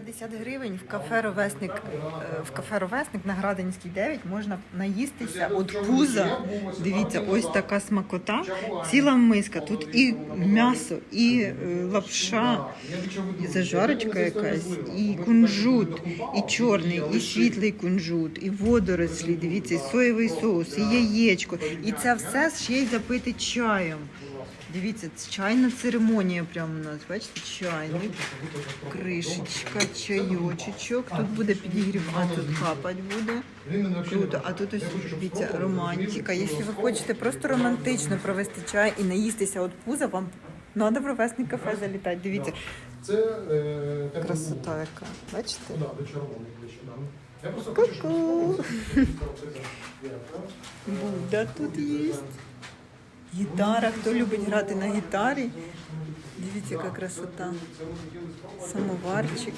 50 гривень в кафе Ровесник, е, в кафе Ровесник на Градинській 9 можна наїстися от пуза. Дивіться, ось така смакота, ціла миска. Тут і м'ясо, і е, лапша, і зажарочка якась, і кунжут, і чорний, і світлий кунжут, і водорослі. Дивіться, і соєвий соус, і яєчко. І це все ще й запити чаєм. Дивіться, чайна церемонія прямо у нас. Бачите, чайник, кришечка, чайочечок. Тут буде підігрів, а тут капать буде. Круто. А тут ось дивіться, романтика. Якщо ви хочете просто романтично провести чай і наїстися от пуза, вам треба провести кафе залітати. Дивіться, Це е, красота яка. Бачите? Ну, Ку-ку. Будда тут є. Гітара. Хто любить грати на гітарі? Дивіться, яка красота. Самоварчик.